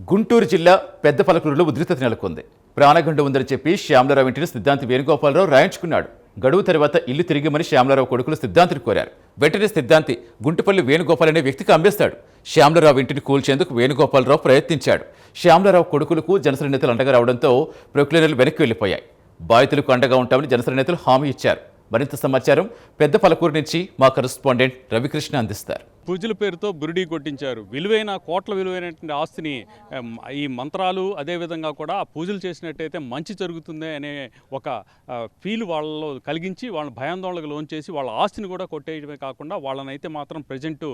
గుంటూరు జిల్లా పెద్ద పలకూరులో ఉధృతత నెలకొంది. ప్రాణగండ ఉందని చెప్పి శ్యామలరావు ఇంటిని సిద్ధాంతి వేణుగోపాలరావు రాయించుకున్నాడు. గడువు తర్వాత ఇల్లు తిరిగిమని శ్యామలరావు కొడుకులు సిద్ధాంతిని కోరారు. వెంటనే సిద్ధాంతి గుంటుపల్లి వేణుగోపాల్ అనే వ్యక్తికి అమ్మేస్తాడు. శ్యామలరావు ఇంటిని కూల్చేందుకు వేణుగోపాలరావు ప్రయత్నించాడు. శ్యామలరావు కొడుకులకు జనసేన నేతలు అండగా రావడంతో ప్రొక్లేనర్లు వెనక్కి వెళ్ళిపోయాయి. బాధితులకు అండగా ఉంటామని జనసేన నేతలు హామీ ఇచ్చారు. మరింత సమాచారం పెద్ద పలకూరు నుంచి మా కరెస్పాండెంట్ రవికృష్ణ అందిస్తారు. పూజల పేరుతో బురిడి కొట్టించారు. విలువైన కోట్ల విలువైనటువంటి ఆస్తిని ఈ మంత్రాలు అదేవిధంగా కూడా ఆ పూజలు చేసినట్టయితే మంచి జరుగుతుంది అనే ఒక ఫీల్ వాళ్ళలో కలిగించి వాళ్ళని భయాందోళనకు లోన్ చేసి వాళ్ళ ఆస్తిని కూడా కొట్టేయడమే కాకుండా వాళ్ళని అయితే మాత్రం ప్రజెంట్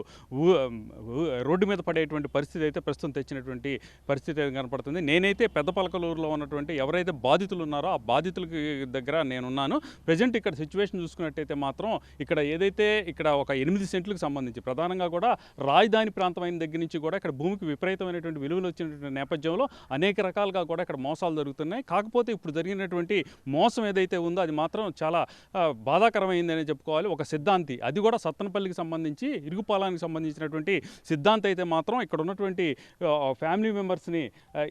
రోడ్డు మీద పడేటువంటి పరిస్థితి అయితే ప్రస్తుతం తెచ్చినటువంటి పరిస్థితి అయితే కనపడుతుంది. నేనైతే పెద్ద పలకలూరులో ఉన్నటువంటి ఎవరైతే బాధితులు ఉన్నారో ఆ బాధితులకి దగ్గర నేనున్నాను. ప్రజెంట్ ఇక్కడ సిచ్యువేషన్ చూసుకున్నట్టయితే మాత్రం ఇక్కడ ఏదైతే ఇక్కడ ఒక ఎనిమిది సెంట్లకు సంబంధించి ప్రధానంగా కూడా రాజధాని ప్రాంతమైన దగ్గర నుంచి కూడా ఇక్కడ భూమికి విపరీతమైనటువంటి విలువలు వచ్చినటువంటి నేపథ్యంలో అనేక రకాలుగా కూడా ఇక్కడ మోసాలు జరుగుతున్నాయి. కాకపోతే ఇప్పుడు జరిగినటువంటి మోసం ఏదైతే ఉందో అది మాత్రం చాలా బాధాకరమైందని చెప్పుకోవాలి. ఒక సిద్ధాంతి. అది కూడా సత్తనపల్లికి సంబంధించి ఇరుగుపాలానికి సంబంధించినటువంటి సిద్ధాంతి అయితే మాత్రం ఇక్కడ ఉన్నటువంటి ఫ్యామిలీ మెంబర్స్ని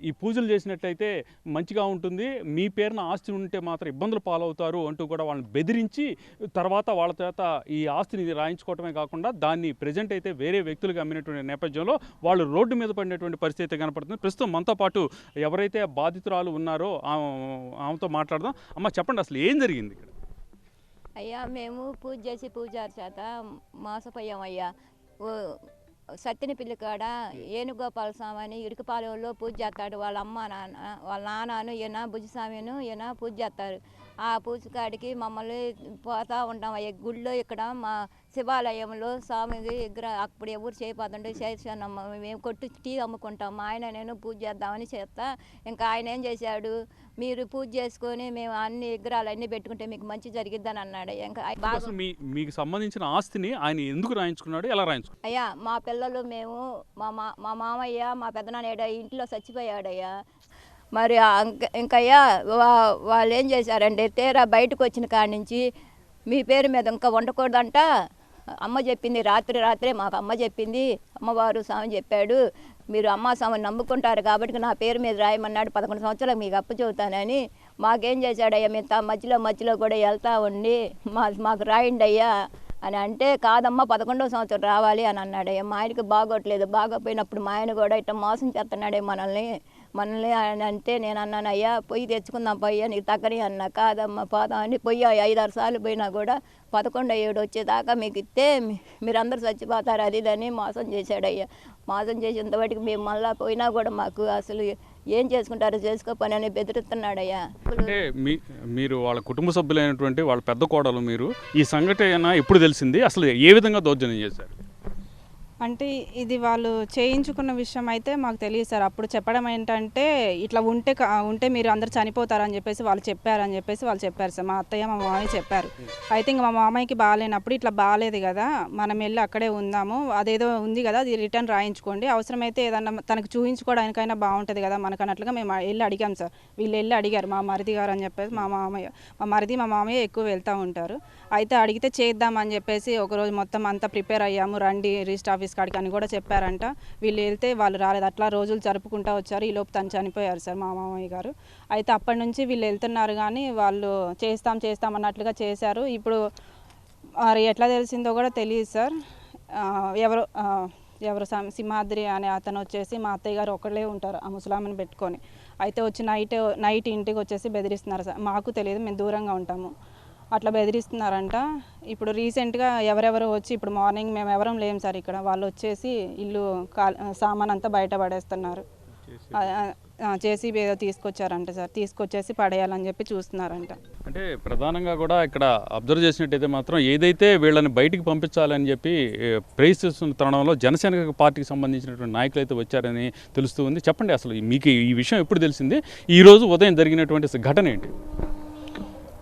ఈ పూజలు చేసినట్టయితే మంచిగా ఉంటుంది. మీ పేరున ఆస్తి ఉంటే మాత్రం ఇబ్బందులు పాలవుతారు అంటూ కూడా వాళ్ళని బెదిరించి తర్వాత వాళ్ళ చేత ఈ ఆస్తిని రాయించుకోవటమే కాకుండా దాన్ని ప్రజెంట్ అయితే వేరే వ్యక్తులకు అమ్మినటువంటి నేపథ్యంలో వాళ్ళు రోడ్డు మీద పడినటువంటి పరిస్థితి కనపడుతుంది. ప్రస్తుతం మనతో పాటు ఎవరైతే బాధితురాలు ఉన్నారో ఆమె- ఆమెతో మాట్లాడదాం. అమ్మ చెప్పండి అసలు ఏం జరిగింది ఇక్కడ? అయ్యా మేము పూజ చేసి పూజారి చేత మోసపోయాం అయ్యా ఓ సత్తిని కాడ ఏనుగోపాల స్వామి అని ఇరుకుపాలెంలో పూజ చేస్తాడు. వాళ్ళ అమ్మ నాన్న వాళ్ళ నాన్నను ఈయన భుజస్వామిను ఈయన పూజ చేస్తారు. ఆ పూజ కాడికి మమ్మల్ని పోతా ఉంటాం. అయ్యా గుళ్ళో ఇక్కడ మా శివాలయంలో స్వామికి దగ్గర అప్పుడు ఎవరు చేయపోతుండే చేసానమ్మ మేము కొట్టు టీ అమ్ముకుంటాం. మా ఆయన నేను పూజ చేద్దామని చేస్తా. ఇంకా ఆయన ఏం చేశాడు? మీరు పూజ చేసుకొని మేము అన్ని విగ్రహాలు అన్నీ పెట్టుకుంటే మీకు మంచి జరిగిద్దని అన్నాడు. ఇంకా బాగా మీ మీకు సంబంధించిన ఆస్తిని ఆయన ఎందుకు రాయించుకున్నాడు? ఎలా రాయించుకున్నాడు? అయ్యా మా పిల్లలు మేము మా మా మా మామయ్య మా పెద్దనాన్న ఇంట్లో చచ్చిపోయాడయ్యా. మరి ఇంకయ్యా వా- వాళ్ళు ఏం చేశారంటే తీరా బయటకు వచ్చిన కాడి నుంచి మీ పేరు మీద ఇంకా ఉండకూడదంట అమ్మ చెప్పింది రాత్రి రాత్రే మాకు అమ్మ చెప్పింది. అమ్మవారు స్వామి చెప్పాడు. మీరు అమ్మ స్వామిని నమ్ముకుంటారు కాబట్టి నా పేరు మీద రాయమన్నాడు. పదకొండు సంవత్సరాలు మీకు అప్పు చెబుతానని. మాకేం చేశాడయ్యా మేము తా మధ్యలో మధ్యలో కూడా వెళ్తా ఉండి మా మాకు రాయండి అయ్యా అని అంటే కాదమ్మా పదకొండవ సంవత్సరం రావాలి అని అన్నాడయ్యా. మా ఆయనకి బాగోట్లేదు. బాగోపోయినప్పుడు మా ఆయన కూడా ఇట్లా మోసం చేస్తున్నాడే మనల్ని. మనల్ని అంటే నేను అన్నాను అయ్యా పొయ్యి తెచ్చుకుందాం పోయ్యా నీకు తగ్గని అన్నా కాదమ్మా పోదాం అని పొయ్యి ఐదారు సార్లు పోయినా కూడా పదకొండు ఏడు వచ్చేదాకా మీకు ఇస్తే మీరందరూ చచ్చిపోతారు అది ఇదని మోసం చేశాడయ్యా మోసం చేసేంత వాటికి మేము మళ్ళీ పోయినా కూడా మాకు అసలు ఏం చేసుకుంటారో చేసుకోపని అని బెదిరిస్తున్నాడయ్యా అంటే మీ మీరు వాళ్ళ కుటుంబ సభ్యులైనటువంటి వాళ్ళ పెద్ద కోడలు మీరు ఈ సంఘటన ఎప్పుడు తెలిసింది? అసలు ఏ విధంగా దౌర్జన్యం చేశారు? అంటే ఇది వాళ్ళు చేయించుకున్న విషయం అయితే మాకు తెలియదు సార్. అప్పుడు చెప్పడం ఏంటంటే ఇట్లా ఉంటే ఉంటే మీరు అందరు చనిపోతారని చెప్పేసి వాళ్ళు చెప్పారని చెప్పేసి వాళ్ళు చెప్పారు సార్. మా అత్తయ్య మా మామయ్య చెప్పారు. అయితే ఇంకా మా మామయ్యకి బాగాలేనప్పుడు ఇట్లా బాగాలేదు కదా మనం వెళ్ళి అక్కడే ఉందాము అదేదో ఉంది కదా అది రిటర్న్ రాయించుకోండి. అవసరమైతే ఏదన్నా తనకు చూయించుకోవడానికైనా బాగుంటుంది కదా మనకు అన్నట్లుగా మేము వెళ్ళి అడిగాం సార్. వీళ్ళు వెళ్ళి అడిగారు మా మరిది గారు అని చెప్పేసి మా మామయ్య మా మరిది మా మామయ్య ఎక్కువ వెళ్తూ ఉంటారు. అయితే అడిగితే చేద్దామని చెప్పేసి ఒకరోజు మొత్తం అంతా ప్రిపేర్ అయ్యాము. రండి రిజిస్టర్ ఆఫీస్ కాడికి అని కూడా చెప్పారంట. వీళ్ళు వెళ్తే వాళ్ళు రాలేదు. అట్లా రోజులు జరుపుకుంటూ వచ్చారు. ఈ లోపు తను చనిపోయారు సార్ మా మామయ్య గారు. అయితే అప్పటి నుంచి వీళ్ళు వెళ్తున్నారు కానీ వాళ్ళు చేస్తాం చేస్తాం అన్నట్లుగా చేశారు. ఇప్పుడు మరి ఎట్లా తెలిసిందో కూడా తెలియదు సార్. ఎవరు ఎవరు సింహాద్రి అనే అతను వచ్చేసి మా అత్తయ్య గారు ఒకళ్ళే ఉంటారు ఆ ముసలామని పెట్టుకొని. అయితే వచ్చి నైట్ నైట్ ఇంటికి వచ్చేసి బెదిరిస్తున్నారు సార్. మాకు తెలియదు. మేము దూరంగా ఉంటాము. అట్లా బెదిరిస్తున్నారంట. ఇప్పుడు రీసెంట్గా ఎవరెవరు వచ్చి ఇప్పుడు మార్నింగ్ మేము ఎవరం లేం సార్ ఇక్కడ. వాళ్ళు వచ్చేసి ఇల్లు సామాన్ అంతా బయట పడేస్తున్నారు. జేసీబీ ఏదో తీసుకొచ్చారంట సార్. తీసుకొచ్చేసి పడేయాలని చెప్పి చూస్తున్నారంట. అంటే ప్రధానంగా కూడా ఇక్కడ అబ్జర్వ్ చేసినట్టయితే మాత్రం ఏదైతే వీళ్ళని బయటికి పంపించాలని చెప్పి ప్రయత్నిస్తున్న తరుణంలో జనసేన పార్టీకి సంబంధించినటువంటి నాయకులు అయితే వచ్చారని తెలుస్తూ ఉంది. చెప్పండి అసలు మీకు ఈ విషయం ఎప్పుడు తెలిసింది? ఈ రోజు ఉదయం జరిగినటువంటి ఘటన ఏంటి?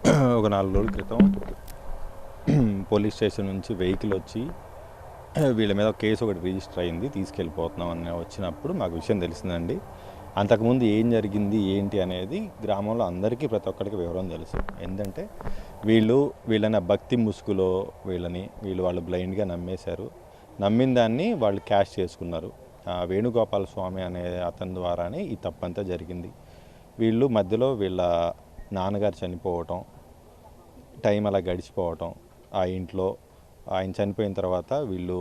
ఒక నాలుగు రోజుల క్రితం పోలీస్ స్టేషన్ నుంచి వెహికల్ వచ్చి వీళ్ళ మీద కేసు ఒకటి రిజిస్టర్ అయింది తీసుకెళ్ళిపోతున్నాం అని వచ్చినప్పుడు మాకు విషయం తెలిసిందండి. అంతకుముందు ఏం జరిగింది ఏంటి అనేది గ్రామంలో అందరికీ ప్రతి ఒక్కరికి వివరం తెలుసు. ఏంటంటే వీళ్ళు వీళ్ళని భక్తి ముసుగులో వీళ్ళని వీళ్ళు వాళ్ళు బ్లైండ్గా నమ్మేశారు. నమ్మిన దాన్ని వాళ్ళు క్యాష్ చేసుకున్నారు. వేణుగోపాల స్వామి అనే అతని ద్వారానే ఈ తప్పంతా జరిగింది. వీళ్ళు మధ్యలో వీళ్ళ నాన్నగారు చనిపోవటం టైం అలా గడిచిపోవటం ఆ ఇంట్లో ఆయన చనిపోయిన తర్వాత వీళ్ళు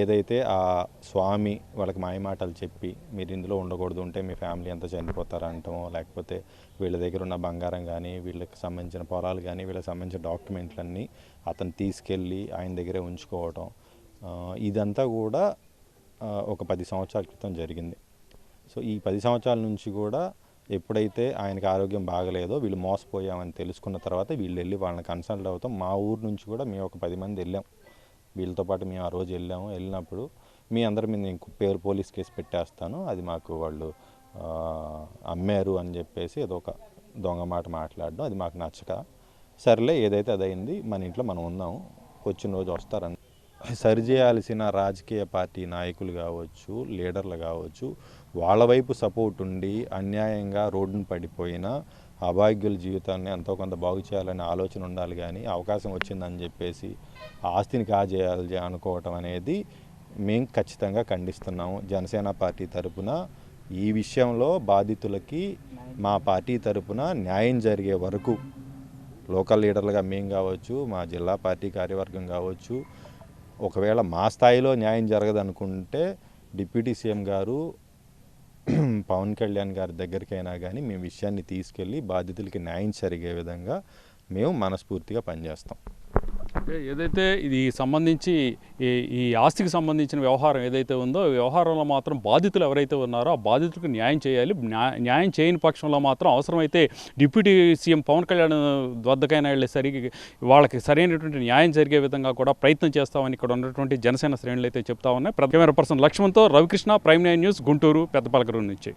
ఏదైతే ఆ స్వామి వాళ్ళకి మాయమాటలు చెప్పి మీరు ఇందులో ఉండకూడదు ఉంటే మీ ఫ్యామిలీ అంతా చనిపోతారంటామో లేకపోతే వీళ్ళ దగ్గర ఉన్న బంగారం కానీ వీళ్ళకి సంబంధించిన పొలాలు కానీ వీళ్ళకి సంబంధించిన డాక్యుమెంట్లన్నీ అతను తీసుకెళ్ళి ఆయన దగ్గరే ఉంచుకోవటం. ఇదంతా కూడా ఒక పది సంవత్సరాల క్రితం జరిగింది. సో ఈ పది సంవత్సరాల నుంచి కూడా ఎప్పుడైతే ఆయనకి ఆరోగ్యం బాగలేదో వీళ్ళు మోసపోయామని తెలుసుకున్న తర్వాత వీళ్ళు వెళ్ళి వాళ్ళని కన్సల్ట్ అవుతాం. మా ఊరు నుంచి కూడా మేము ఒక పది మంది వెళ్ళాం. వీళ్ళతో పాటు మేము ఆ రోజు వెళ్ళాము. వెళ్ళినప్పుడు మీ అందరి మీద నేను పేరు పోలీస్ కేసు పెట్టేస్తాను. అది మాకు వాళ్ళు అమ్మారు అని చెప్పేసి ఏదో ఒక దొంగ మాట మాట్లాడడం. అది మాకు నచ్చక సర్లే ఏదైతే అదైంది మన ఇంట్లో మనం ఉన్నాము వచ్చిన రోజు వస్తారని సరిచేయాల్సిన రాజకీయ పార్టీ నాయకులు కావచ్చు లీడర్లు కావచ్చు వాళ్ళ వైపు సపోర్ట్ ఉండి అన్యాయంగా రోడ్డును పడిపోయిన అభాగ్యుల జీవితాన్ని ఎంతో కొంత బాగు చేయాలనే ఆలోచన ఉండాలి కానీ అవకాశం వచ్చిందని చెప్పేసి ఆస్తిని కాజేయాలి అనుకోవటం అనేది మేము ఖచ్చితంగా ఖండిస్తున్నాము. జనసేన పార్టీ తరపున ఈ విషయంలో బాధితులకి మా పార్టీ తరపున న్యాయం జరిగే వరకు లోకల్ లీడర్లుగా మేము కావచ్చు మా జిల్లా పార్టీ కార్యవర్గం కావచ్చు ఒకవేళ మా స్థాయిలో న్యాయం జరగదనుకుంటే డిప్యూటీ సీఎం గారు పవన్ కళ్యాణ్ గారి దగ్గరికైనా కానీ మేము విషయాన్ని తీసుకెళ్ళి బాధితులకి న్యాయం జరిగే విధంగా మేము మనస్ఫూర్తిగా పనిచేస్తాం. ఏదైతే ఇది సంబంధించి ఈ ఆస్తికి సంబంధించిన వ్యవహారం ఏదైతే ఉందో వ్యవహారంలో మాత్రం బాధితులు ఎవరైతే ఉన్నారో ఆ బాధితులకు న్యాయం చేయాలి. న్యాయం చేయని పక్షంలో మాత్రం అవసరమైతే డిప్యూటీ సీఎం పవన్ కళ్యాణ్ వద్దకైనా వెళ్ళేసరికి వాళ్ళకి సరైనటువంటి న్యాయం జరిగే విధంగా కూడా ప్రయత్నం చేస్తామని ఇక్కడ ఉన్నటువంటి జనసేన శ్రేణులు అయితే చెప్తా ఉన్నాయి. Camera person లక్ష్మణ్తో Ravikrishna Prime nine News Guntur Peddapalakaru నుంచి.